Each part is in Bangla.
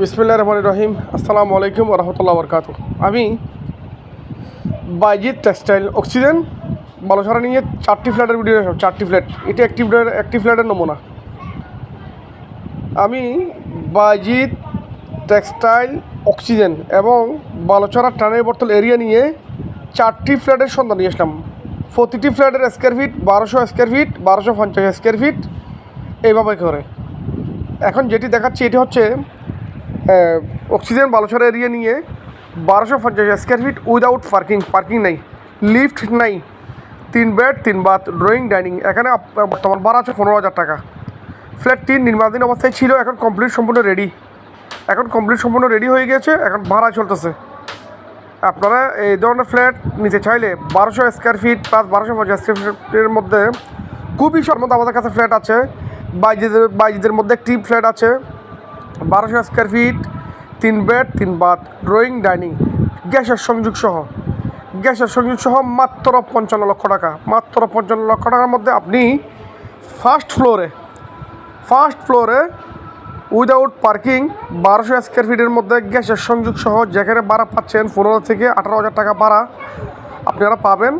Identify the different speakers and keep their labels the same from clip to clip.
Speaker 1: বিসমিল্লা রহমান রহিম। আসসালামু আলাইকুম রহমতুল্লাহ বরকাত আমি বাইজিৎ টেক্সটাইল অক্সিজেন বালুসারা নিয়ে চারটি ফ্ল্যাটের ভিডিও চারটি ফ্ল্যাট। এটা একটি একটি ফ্ল্যাটের নমুনা। আমি বাইজিৎ টেক্সটাইল অক্সিজেন এবং বালুচরা টানের বোতল এরিয়া নিয়ে চারটি ফ্ল্যাটের সন্ধান নিয়ে আসলাম। প্রতিটি ফ্ল্যাটের স্কোয়ার ফিট বারোশো স্কোয়ার ফিট বারোশো পঞ্চাশ স্কোয়ার ফিট এইভাবে করে। এখন যেটি দেখাচ্ছি, এটি হচ্ছে অক্সিজেন বালুচরা এরিয়া নিয়ে বারোশো পঞ্চাশ square feet without parking parking নাই। লিফট নাই। তিন বেড তিন বাথ ড্রয়িং ডাইনিং এখানে বর্তমান ভাড়া আছে পনেরো হাজার টাকা। ফ্ল্যাটটি নির্মাণাধীন অবস্থায় ছিল, এখন কমপ্লিট সম্পূর্ণ রেডি এখন কমপ্লিট সম্পূর্ণ রেডি হয়ে গেছে, এখন ভাড়া চলতেছে। আপনারা এই ধরনের ফ্ল্যাট নিতে চাইলে বারোশো স্কোয়ার ফিট প্লাস বারোশো পঞ্চাশ স্কোয়ার ফিটের মধ্যে খুবই শর্ট আমাদের কাছে ফ্ল্যাট আছে। বাইজিদের বাইজিদের মধ্যে একটি ফ্ল্যাট আছে। বারোশো স্কোয়ার ফিট, তিন বেড, তিন বাথ ড্রয়িং ডাইনিং। গ্যাসের সংযোগ সহ। গ্যাসের সংযোগ সহ মাত্র পঞ্চান্ন লক্ষ টাকা। মাত্র পঞ্চান্ন লক্ষ টাকার মধ্যে আপনি ফার্স্ট ফ্লোরে ফার্স্ট ফ্লোরে উইদাউট পার্কিং বারোশো স্কোয়ার ফিটের মধ্যে গ্যাসের সংযোগ সহ যেখানে ভাড়া পাচ্ছেন পনেরো থেকে আঠারো হাজার টাকা ভাড়া আপনারা পাবেন।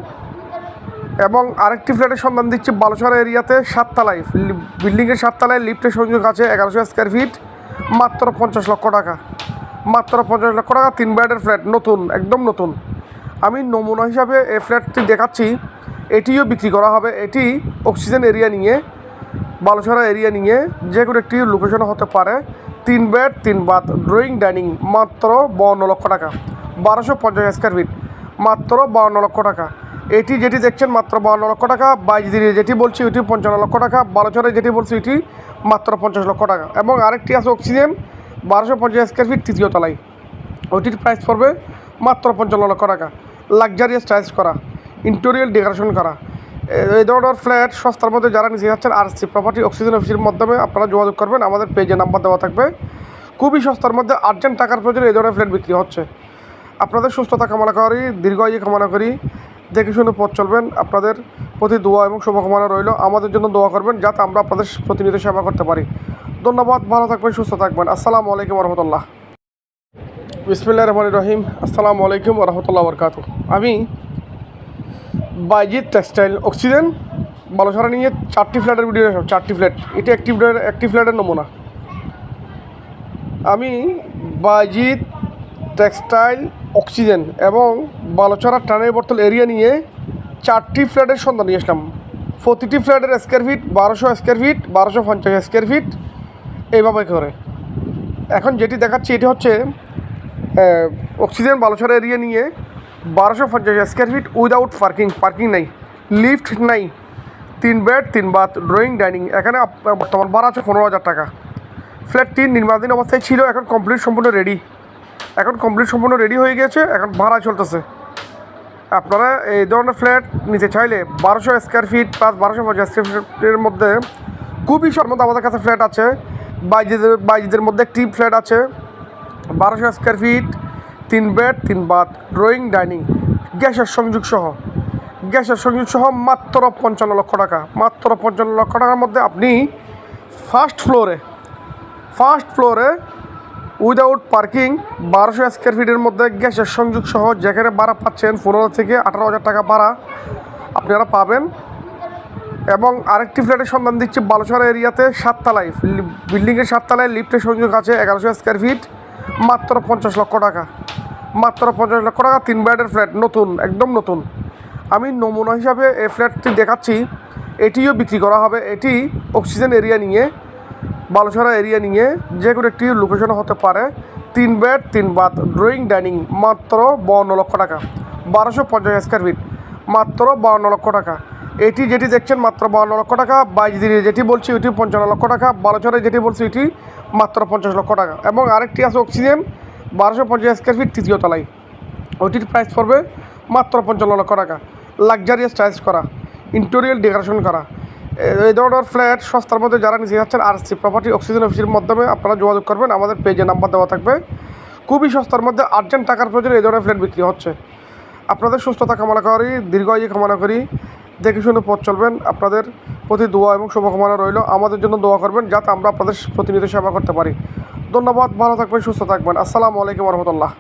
Speaker 1: এবং আরেকটি ফ্ল্যাটের সন্ধান দিচ্ছি বালুচরা এরিয়াতে সাততলায়। বিল্ডিংয়ের সাততলায় লিফটের সংযোগ আছে এগারোশো স্কোয়ার ফিট। মাত্র পঞ্চাশ লক্ষ টাকা। মাত্র পঞ্চাশ লক্ষ টাকা, তিন বেডের ফ্ল্যাট নতুন, একদম নতুন। আমি নমুনা হিসাবে এই ফ্ল্যাটটি দেখাচ্ছি। এটিও বিক্রি করা হবে। এটি অক্সিজেন এরিয়া নিয়ে বালুছড়া এরিয়া নিয়ে যে কোনো একটি লোকেশন হতে পারে। তিন বেড তিন বাথ ড্রয়িং ডাইনিং মাত্র বাউন্ন লক্ষ টাকা। বারোশো পঞ্চাশ স্কোয়ার ফিট মাত্র বাউন্ন লক্ষ টাকা। এটি যেটি দেখছেন মাত্র বাউন্ন লক্ষ টাকা বাইজদিরে যেটি বলছি ওটি পঞ্চান্ন লক্ষ টাকা, বারো বারোচরে যেটি বলছি এটি মাত্র পঞ্চাশ লক্ষ টাকা। এবং আরেকটি আছে অক্সিজেন, বারোশো পঞ্চাশ স্কোয়ার ফিট তৃতীয় তলায়। ওইটির প্রাইস পড়বে মাত্র পঞ্চান্ন লক্ষ টাকা। লাক্সারিয়াস টাইলস করা ইন্টেরিয়াল ডেকোরেশন করা। এই ধরনের ফ্ল্যাট সস্তার মধ্যে যারা নিতে যাচ্ছেন আর সি প্রপার্টি অক্সিজেন অফিসের মাধ্যমে আপনারা যোগাযোগ করবেন। আমাদের পেজে নাম্বার দেওয়া থাকবে। খুবই সস্তার মধ্যে আর্জেন্ট টাকার প্রয়োজনে এই ধরনের ফ্ল্যাট বিক্রি হচ্ছে। আপনাদের সুস্থতা কামনা করি, দীর্ঘ কামনা করি। দেখে শুনে পথ চলবেন। আপনাদের প্রতি দোয়া এবং শুভকামনা রইল। আমাদের জন্য দোয়া করবেন যাতে আমরা আপনাদের প্রতিনিধি সেবা করতে পারি। ধন্যবাদ, ভালো থাকবেন, সুস্থ থাকবেন। আসসালামু আলাইকুম রহমতুল্লাহ বিসমিল্লা রহমান রহিম। আসসালামু আলাইকুম রহমতুল্লাহ বরকাত আমি বাইজিৎ টেক্সটাইল অক্সিজেন, বালুসরা নিয়ে চারটি ফ্ল্যাটের ভিডিও চারটি ফ্ল্যাট। এটা একটি একটি ফ্ল্যাটের নমুনা। আমি বাইজিৎ টেক্সটাইল, অক্সিজেন এবং বালুচরা টানের বোতল এরিয়া নিয়ে চারটি ফ্ল্যাটের সন্ধান নিয়ে আসলাম। প্রতিটি ফ্ল্যাটের স্কোয়ার ফিট বারোশো স্কোয়ার ফিট বারোশো পঞ্চাশ স্কোয়ার ফিট এইভাবে করে। এখন যেটি দেখাচ্ছি এটি হচ্ছে অক্সিজেন বালুচরা এরিয়া নিয়ে বারোশো পঞ্চাশ square feet without parking parking নাই লিফট নাই, তিন বেড তিন বাথ ড্রয়িং ডাইনিং এখানে বর্তমান ভাড়া আছে পনেরো হাজার টাকা। ফ্ল্যাট ফ্ল্যাটটি নির্মাণাধীন অবস্থায় ছিল, এখন কমপ্লিট সম্পূর্ণ রেডি এখন কমপ্লিট সম্পূর্ণ রেডি হয়ে গেছে, এখন ভাড়া চলতেছে। আপনারা এই ধরনের ফ্ল্যাট নিতে চাইলে বারোশো স্কোয়ার ফিট প্লাস বারোশো পঞ্চাশ স্কোয়ার ফিটের মধ্যে খুবই মধ্যে আমাদের কাছে ফ্ল্যাট আছে। বাইজিদের বাইজিদের মধ্যে একটি ফ্ল্যাট আছে। বারোশো স্কোয়ার ফিট তিন বেড তিন বাথ ড্রয়িং ডাইনিং গ্যাসের সংযোগ সহ। গ্যাসের সংযোগ সহ মাত্র পঞ্চান্ন লক্ষ টাকা। মাত্র পঞ্চান্ন লক্ষ টাকার মধ্যে আপনি ফার্স্ট ফ্লোরে ফার্স্ট ফ্লোরে উইদাউট পার্কিং, বারোশো স্কোয়ার ফিটের মধ্যে গ্যাসের সংযোগ সহ যেখানে ভাড়া পাচ্ছেন পনেরো থেকে আঠারো হাজার টাকা ভাড়া আপনারা পাবেন। এবং আরেকটি ফ্ল্যাটের সন্ধান দিচ্ছি বালুচরা এরিয়াতে, সাততলায়। বিল্ডিংয়ের সাততলায় লিফটের সংযোগ আছে এগারোশো স্কোয়ার ফিট, মাত্র পঞ্চাশ লক্ষ টাকা। মাত্র পঞ্চাশ লক্ষ টাকা, তিন বেডের ফ্ল্যাট, নতুন, একদম নতুন। আমি নমুনা হিসাবে এই ফ্ল্যাটটি দেখাচ্ছি। এটিও বিক্রি করা হবে। এটি অক্সিজেন এরিয়া নিয়ে বালুছড়া এরিয়া নিয়ে যে কোনো একটি লোকেশন হতে পারে। তিন বেড তিন বাথ ড্রয়িং ডাইনিং মাত্র বাউন্ন লক্ষ টাকা। বারোশো পঞ্চাশ স্কোয়ার ফিট মাত্র বাউন্ন লক্ষ টাকা। এটি যেটি দেখছেন, মাত্র বাউন্ন লক্ষ টাকা। বাইজদিরে যেটি বলছি ওটি পঞ্চান্ন লক্ষ টাকা। বারোচরে যেটি বলছি, এটি মাত্র পঞ্চাশ লক্ষ টাকা। এবং আরেকটি আছে অক্সিজেন বারোশো পঞ্চাশ স্কোয়ার ফিট তৃতীয় তলায়। ওইটির প্রাইস পড়বে মাত্র পঞ্চান্ন লক্ষ টাকা। লাক্সারিয়াস টাইলস করা। ইন্টেরিয়াল ডেকোরেশন করা। এই ধরনের ফ্ল্যাট সস্তার মধ্যে যারা নিতে যাচ্ছেন আর সি প্রপার্টি অক্সিজেন অফিসের মাধ্যমে আপনারা যোগাযোগ করবেন। আমাদের পেজে নাম্বার দেওয়া থাকবে। খুবই সস্তার মধ্যে আর্জেন্ট টাকার প্রয়োজনে এই ধরনের ফ্ল্যাট বিক্রি হচ্ছে। আপনাদের সুস্থতা কামনা করি, দীর্ঘায়ু কামনা করি। দেখে শুনে পথ চলবেন। আপনাদের প্রতি দোয়া এবং শুভকামনা রইল। আমাদের জন্য দোয়া করবেন যাতে আমরা আপনাদের প্রতিনিধি সেবা করতে পারি। ধন্যবাদ। ভালো থাকবেন, সুস্থ থাকবেন। আসসালামু আলাইকুম রহমতুল্লাহ।